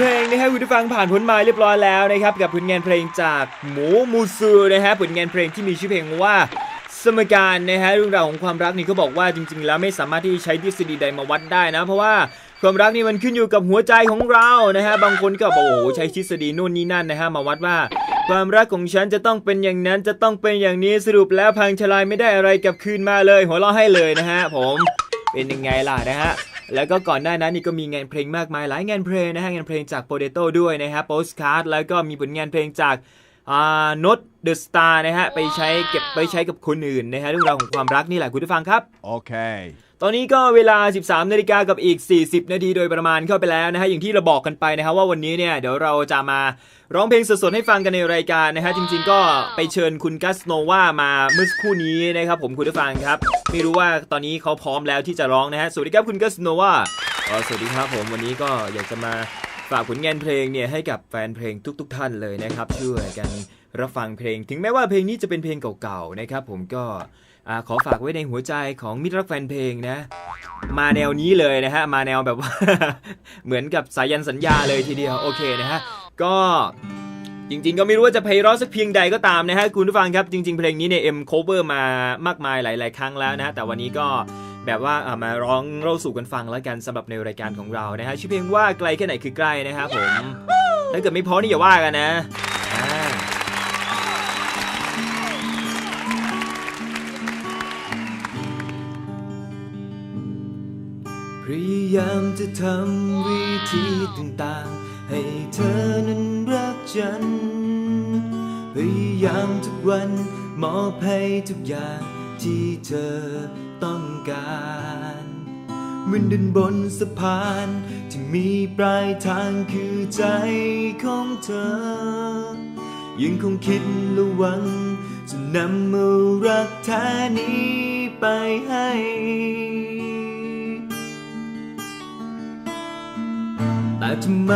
เพลงนะฮะคุณผู้ฟังผ่านพ้นมาเรียบร้อยแล้วนะครับกับผลงานเพลงจากหมูมูซูนะฮะผลงานเพลงที่มีชื่อเพลงว่าสมการนะฮะเรื่องราวของความรักนี่เขาบอกว่าจริง ๆ แล้วไม่สามารถที่จะใช้ทฤษฎีใดมาวัดได้นะ เพราะว่าความรักนี่มันขึ้นอยู่กับหัวใจของเรานะฮะบางคนก็บอกโอ้โหใช้ทฤษฎีนู่นนี่นั่นนะฮะมาวัดว่า ความรักของฉันจะต้องเป็นอย่างนั้นจะต้องเป็นอย่างนี้สรุปแล้วพังทลายไม่ได้อะไรกลับคืนมาเลย หัวเราะให้เลยนะฮะผมเป็นยังไงล่ะนะฮะ แล้วก็ก่อนหน้านั้นนี่ก็มีงานเพลงมากมายหลายงานเพลงนะฮะงานเพลงจากโปเตโต้ด้วยนะฮะโปสการ์ดแล้วก็มีผลงานเพลงจาก โนตเดอะสตาร์นะฮะไปใช้เก็บไปใช้กับคนอื่นนะฮะเรื่องราวของความรักนี่แหละคุณผู้ฟังครับ Okay. ตอนนี้ก็เวลา 13 นาฬิกากับอีก 40 นาทีโดยประมาณเข้าไปแล้วนะฮะอย่างที่เราบอกกันไปนะครับว่าวันนี้เนี่ยเดี๋ยวเราจะมาร้องเพลงสดๆให้ฟังกันในรายการนะฮะจริงๆก็ไปเชิญคุณกัสโนวามาเมื่อสักครู่นี้นะครับผมคุณผู้ฟังครับ ไม่รู้ว่าตอนนี้เขาพร้อมแล้วที่จะร้องนะฮะสวัสดีครับคุณกัสโนวาอ๋อสวัสดีครับผมวันนี้ก็อยากจะมา ฝากผลงานเพลงเนี่ยให้กับแฟนเพลงทุกๆท่านเลยนะครับช่วยกันรับฟังเพลง ถึงแม้ว่าเพลงนี้จะเป็นเพลงเก่าๆนะครับ ผมก็ขอฝากไว้ในหัวใจของมิตรรักแฟนเพลงนะ มาแนวนี้เลยนะฮะมาแนวแบบว่า เหมือนกับสายันสัญญาเลยทีเดียวโอเคนะฮะก็จริงๆ ก็ไม่รู้ว่าจะไพเราะสักเพียงใดก็ตามนะฮะคุณผู้ฟังครับจริง ๆ เพลงนี้เนี่ยเอ็มโคเวอร์มามากมายหลาย ๆ ครั้งแล้วนะฮะแต่วันนี้ก็ แบบว่าอ่ามาร้องเล่าสู่กันฟังแล้วกันสำหรับในรายการของเรานะฮะชื่อเพลงว่าไกลแค่ไหนคือใกล้นะครับผมถ้าเกิดไม่พอนี่อย่าว่ากันนะอ่าพยายามจะทำวิธีต่างๆ ให้เธอนั้นรักฉัน พยายามทุกวันมอบให้ทุกอย่างที่เธอ ต้องการเหมือนเดินบนสะพานที่มีปลายทางคือใจของเธอ ยังคงคิดและหวังจะนำเอรักแท้นี้ไปให้แต่ทำไม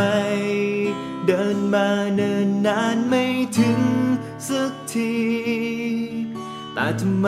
เดินมาเนินนานไม่ถึงสักที แต่ทำไม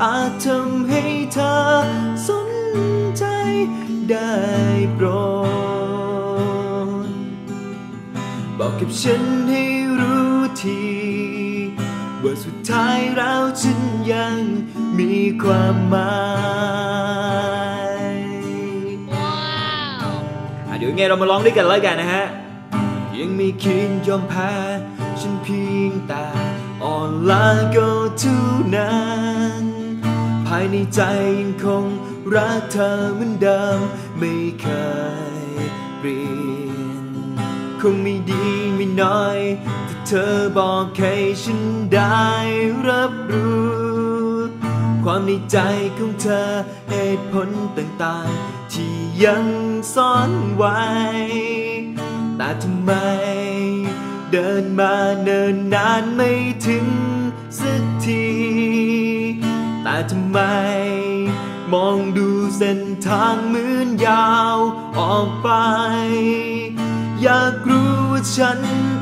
อาจทำให้เธอสนใจได้โปรดบอกกับฉันให้รู้ทีว่าสุดท้ายแล้วฉันยังมีความหมายอะเดี๋ยวยังไงเรามาร้องด้วยกันแล้วกันนะฮะ ยังไม่คิดยอมแพ้ฉันเพียงแต่อ่อนล้าก็เท่านั้นภายในใจยังคงรักเธอเหมือนเดิม ไม่เคยเปลี่ยน คงไม่ดีไม่น้อยถ้าเธอบอกให้ฉันได้รับรู้ ความในใจของเธอเหตุผลต่างๆ ที่ยังซ่อนไว้ แต่ทำไม เดินมาเนินนานไม่ถึงสัก ทีแต่ทำไมมองดูเส้นทางเหมือนยาวออกไป อยากรู้ว่าฉัน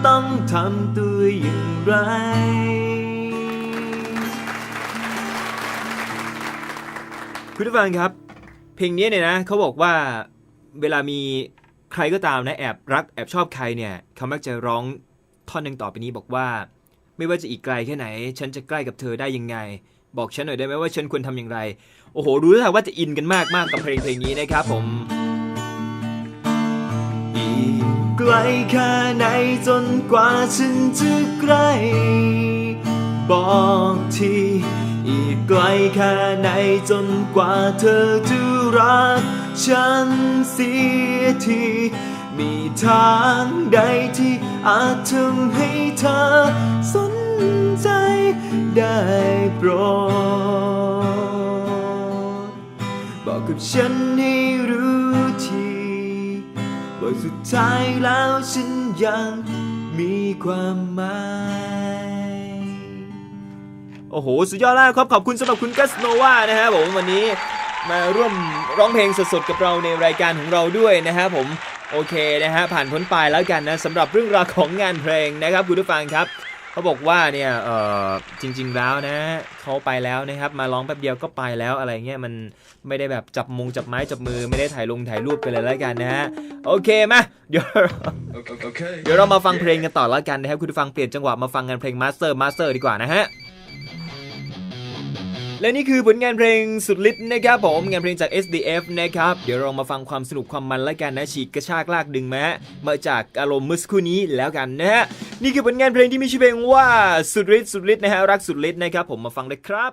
ต้องทำตัวอย่างไรคุณผู้ฟังครับ เพลงนี้เนี่ยนะเขาบอกว่าเวลามีใครก็ตามนะแอบรักแอบชอบใครเนี่ยเขามักจะร้องท่อนหนึ่งต่อไปนี้บอกว่า ไม่ว่าจะอีกไกลแค่ไหน ฉันจะใกล้กับเธอได้ยังไง บอกฉันหน่อยได้ไหมว่าฉันควรทำอย่างไร โอ้โห รู้แล้วว่าจะอินกันมากมากกับเพลงเพลงนี้นะครับผม อีกไกลแค่ไหนจนกว่าฉันจะใกล้ บอกที อีกไกลแค่ไหนจนกว่าเธอจะรัก ฉันเสียทีมีทางใดที่อาจทำให้เธอสน ได้โปรดบอกกับฉันให้รู้ทีว่าสุดท้ายแล้วฉันยังมีความหมายโอ้โห สุดยอดมากครับ ขอบคุณสำหรับคุณกัสโนวานะฮะผมวันนี้มาร่วมร้องเพลงสดๆกับเราในรายการของเราด้วยนะฮะผมโอเคนะฮะผ่านพ้นไปแล้วกันนะสำหรับเรื่องราวของงานเพลงนะครับคุณผู้ฟังครับ เขาบอกว่าเนี่ยเออจริง ๆแล้วนะเขาไปแล้วนะครับมาร้องแป๊บเดียวก็ไปแล้วอะไรเงี้ยมันไม่ได้แบบจับมงจับไม้จับมือไม่ได้ถ่ายลงถ่ายรูปกันเลยแล้วกันนะฮะโอเคมาเดี๋ยว Okay. เดี๋ยวเรามาฟังเพลงกันต่อแล้วกันนะครับคุณผู้ฟังเปลี่ยนจังหวะมาฟังกันเพลงมาสเตอร์มาสเตอร์ดีกว่านะฮะ และนี่คือผลงานเพลงสุดฤทธิ์นะครับผมงานเพลงจาก SDF นะครับ เดี๋ยวเรามาฟังความสนุกความมันและกันนะฉีกกระชากลากดึงแม้มาจากอารมณ์เมื่อสักครู่นี้แล้วกันนะฮะนี่คือผลงานเพลงที่มีชื่อเพลงว่าสุดฤทธิ์สุดฤทธิ์นะฮะรักสุดฤทธิ์นะครับผมมาฟังเลยครับ